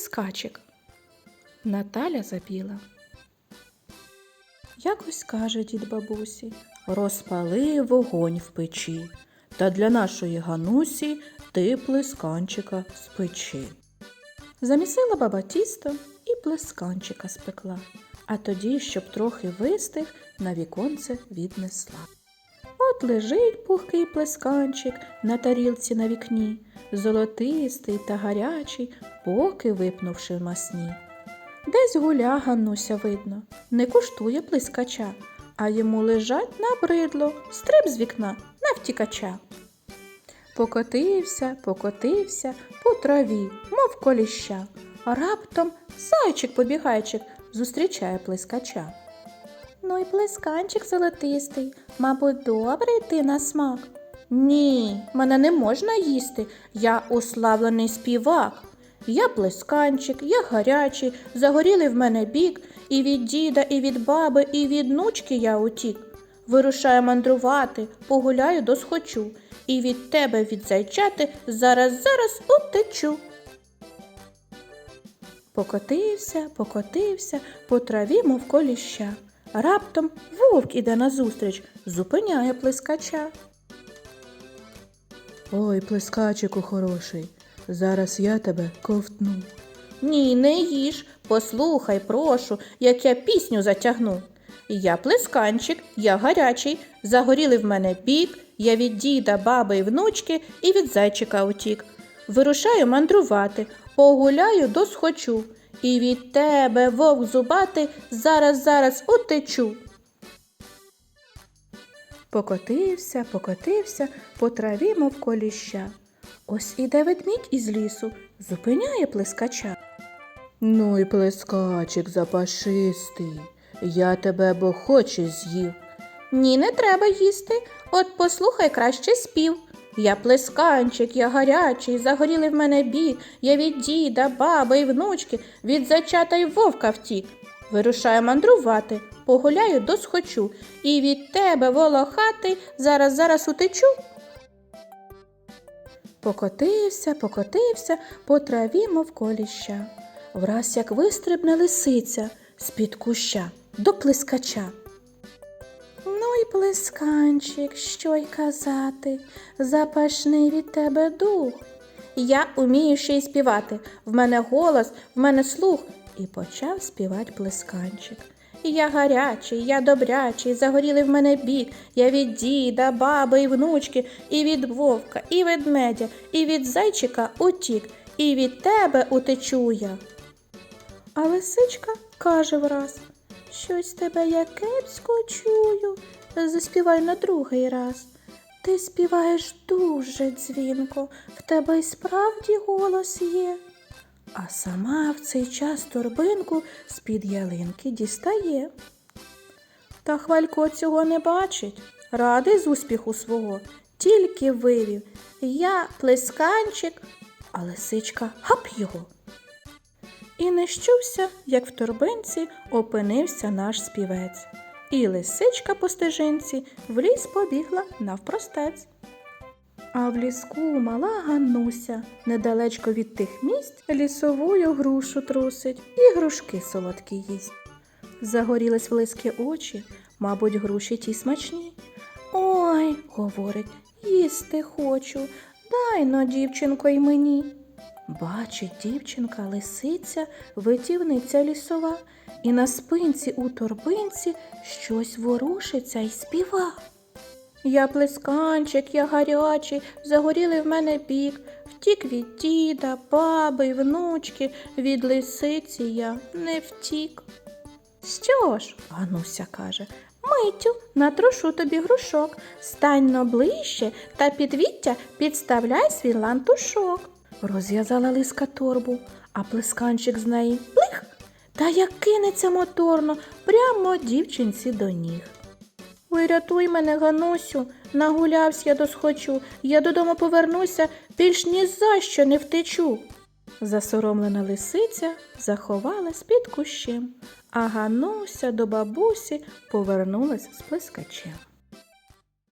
плескачик. Наталя запіла. Якось каже дід бабусі, розпали вогонь в печі, та для нашої ганусі ти плесканчика спечи. Замісила баба тісто і плесканчика спекла, а тоді, щоб трохи вистиг, на віконце віднесла. Лежить пухкий плесканчик на тарілці на вікні, золотистий та гарячий, поки випнувши в масні. Десь гуля Ганнуся видно, не куштує плескача, а йому лежать набридло, стриб з вікна на втікача. Покотився, покотився по траві, мов коліща. А раптом зайчик побігайчик зустрічає плескача. Ну й плесканчик золотистий, мабуть, добрий ти на смак. Ні, мене не можна їсти. Я уславлений співак. Я плесканчик, я гарячий, загорілий в мене бік, і від діда, і від баби, і від нучки я утік. Вирушаю мандрувати, погуляю досхочу, і від тебе відзайчати зараз зараз утечу. Покотився, покотився по траві, мов коліща. Раптом вовк іде назустріч, зупиняє плескача. Ой, плескачику хороший, зараз я тебе ковтну. Ні, не їж, послухай, прошу, як я пісню затягну. Я плесканчик, я гарячий, загоріли в мене бік, я від діда, баби і внучки і від зайчика утік. Вирушаю мандрувати, погуляю досхочу, і від тебе, вовк зубатий, зараз зараз утечу. Покотився, покотився по траві, мов коліща. Ось іде ведмідь із лісу, зупиняє плескача. Ну і плескачик запашистий, я тебе бо хоче з'їв. Ні, не треба їсти. От послухай краще спів. Я плесканчик, я гарячий, загоріли в мене бік, я від діда, баби і внучки, від зачата й вовка втік. Вирушаю мандрувати, погуляю досхочу, і від тебе, волохатий, зараз зараз утечу. Покотився, покотився по траві, мов коліща. Враз як вистрибне лисиця з-під куща до плескача. Плесканчик, що й казати, запашний від тебе дух. Я умію ще й співати. В мене голос, в мене слух. І почав співати плесканчик. Я гарячий, я добрячий, загоріли в мене бік. Я від діда, баби і внучки, і від вовка, і ведмедя, і від зайчика утік, і від тебе утечу я. А лисичка каже враз, щось тебе я кепсько чую. Заспівай на другий раз. Ти співаєш дуже дзвінко, в тебе й справді голос є. А сама в цей час торбинку з-під ялинки дістає. Та хвалько цього не бачить, радий з успіху свого, тільки вивів Я плесканчик, а лисичка гап його. І не щувся, як в торбинці опинився наш співець. І лисичка по стежинці в ліс побігла навпростець. А в ліску мала Ганнуся, недалечко від тих місць лісовую грушу трусить і грушки солодкі їсть. Загорілись в лиски очі, мабуть, груші ті смачні. Ой, говорить, їсти хочу, дай но, дівчинко, й мені. Бачить дівчинка, лисиця, витівниця лісова, і на спинці у торбинці щось ворушиться й співа. Я плесканчик, я гарячий, загоріли в мене бік, втік від діда, баби й внучки, від лисиці я не втік. Що ж, Гануся каже, Митю, натрушу тобі грушок, стань но ближче та підвіття підставляй свій лантушок. Розв'язала лиска торбу, а плесканчик з неї плих, та як кинеться моторно прямо дівчинці до ніг. Ой, рятуй мене, Ганусю, нагулявся я досхочу, я додому повернуся, більш ні за що не втечу. Засоромлена лисиця заховалась під кущем, а Гануся до бабусі повернулась з плескачем.